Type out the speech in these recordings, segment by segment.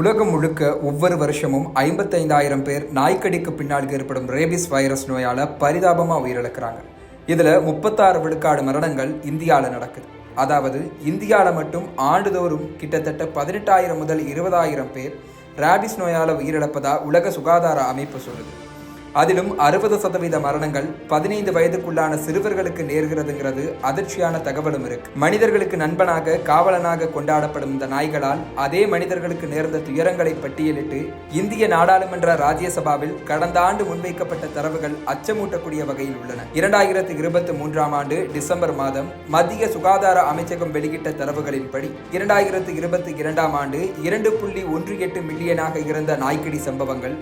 உலகம் முழுக்க ஒவ்வொரு வருஷமும் ஐம்பத்தைந்தாயிரம் பேர் நாய்க்கடிக்கு பின்னால் ஏற்படும் ரேபிஸ் வைரஸ் நோயால் பரிதாபமாக உயிரிழக்கிறாங்க. இதில் முப்பத்தாறு விழுக்காடு மரணங்கள் இந்தியாவில் நடக்குது. அதாவது இந்தியாவில் மட்டும் ஆண்டுதோறும் கிட்டத்தட்ட பதினெட்டாயிரம் முதல் இருபதாயிரம் பேர் ரேபிஸ் நோயால் உயிரிழப்பதா உலக சுகாதார அமைப்பு சொல்லுது. அதிலும் அறுபது சதவீத மரணங்கள் பதினைந்து வயதுக்குள்ளான சிறுவர்களுக்கு நேர்கிறதுங்கிறது அதிர்ச்சியான தகவலும் இருக்கு. மனிதர்களுக்கு நண்பனாக காவலனாக கொண்டாடப்படும் இந்த நாய்களால் அதே மனிதர்களுக்கு நேர்ந்த துயரங்களை பட்டியலிட்டு இந்திய நாடாளுமன்ற ராஜ்யசபாவில் கடந்த ஆண்டு முன்வைக்கப்பட்ட தரவுகள் அச்சமூட்டக்கூடிய வகையில் உள்ளன. இரண்டாயிரத்தி இருபத்தி மூன்றாம் ஆண்டு டிசம்பர் மாதம் மத்திய சுகாதார அமைச்சகம் வெளியிட்ட தரவுகளின்படி இரண்டாயிரத்தி இருபத்தி இரண்டாம் ஆண்டு இரண்டு புள்ளி ஒன்று எட்டு மில்லியனாக இருந்த நாய்க்கடி சம்பவங்கள்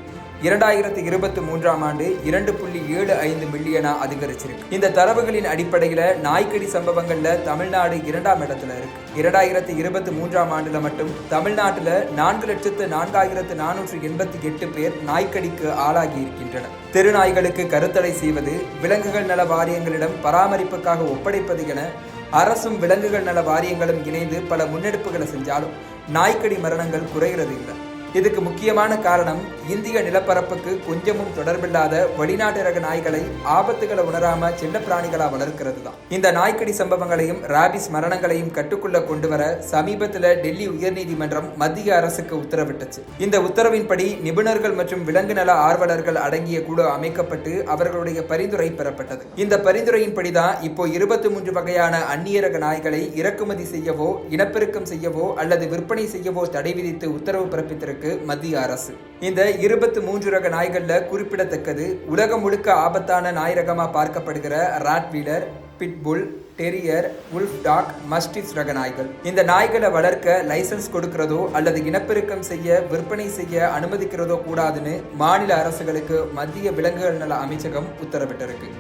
இரண்டாயிரத்தி இருபத்தி மூன்றாம் ஆண்டு இரண்டு புள்ளி ஏழு ஐந்து மில்லியனா அதிகரிச்சிருக்கு. இந்த தரவுகளின் அடிப்படையில நாய்க்கடி சம்பவங்கள்ல தமிழ்நாடு இரண்டாம் இடத்துல இருக்கு. இரண்டாயிரத்தி இருபத்தி மூன்றாம் ஆண்டுல மட்டும் தமிழ்நாட்டுல நான்கு லட்சத்து நான்காயிரத்து நானூற்று எண்பத்தி எட்டு பேர் நாய்க்கடிக்கு ஆளாகி இருக்கின்றனர். தெருநாய்களுக்கு கருத்தடை செய்வது விலங்குகள் நல வாரியங்களிடம் பராமரிப்புக்காக ஒப்படைப்பது என அரசும் விலங்குகள் நல வாரியங்களும் இணைந்து பல முன்னெடுப்புகளை செஞ்சாலும் நாய்க்கடி மரணங்கள் குறைகிறது இல்லை இதுக்கு முக்கியமான காரணம் இந்திய நிலப்பரப்புக்கு கொஞ்சமும் தொடர்பில்லாத வெளிநாட்டு ரக நாய்களை ஆபத்துகளை உணராம செல்ல பிராணிகளா வளர்க்கிறது தான் இந்த நாய்க்கடி சம்பவங்களையும் ராபிஸ் மரணங்களையும் கட்டுக்குள்ள கொண்டு வர சமீபத்துல டெல்லி உயர்நீதிமன்றம் மத்திய அரசுக்கு உத்தரவிட்டுச்சு. இந்த உத்தரவின்படி நிபுணர்கள் மற்றும் விலங்கு நல ஆர்வலர்கள் அடங்கிய குழு அமைக்கப்பட்டு அவர்களுடைய பரிந்துரை பெறப்பட்டது. இந்த பரிந்துரையின்படி தான் இப்போ இருபத்தி மூன்று வகையான அந்நிய ரக நாய்களை இறக்குமதி செய்யவோ இனப்பெருக்கம் செய்யவோ அல்லது விற்பனை செய்யவோ தடை விதித்து உத்தரவு பிறப்பித்திருக்கு மத்திய அரசு. இந்த இருபத்தி மூன்று ரக நாய்கள்ல குறிப்பிடத்தக்கது உலகம் முழுக்க ஆபத்தான நாய் ரகமா பார்க்கப்படுகிற rottweiler pit bull terrier wolf dog mastiff ரக நாய்கள். இந்த நாய்களை வளர்க்க லைசன்ஸ் கொடுக்கிறதோ அல்லது இனப்பெருக்கம் செய்ய விற்பனை செய்ய அனுமதிக்கிறதோ கூடாதுன்னு மாநில அரசுகளுக்கு மத்திய விலங்குகள் நல அமைச்சகம் உத்தரவிட்டிருக்கு.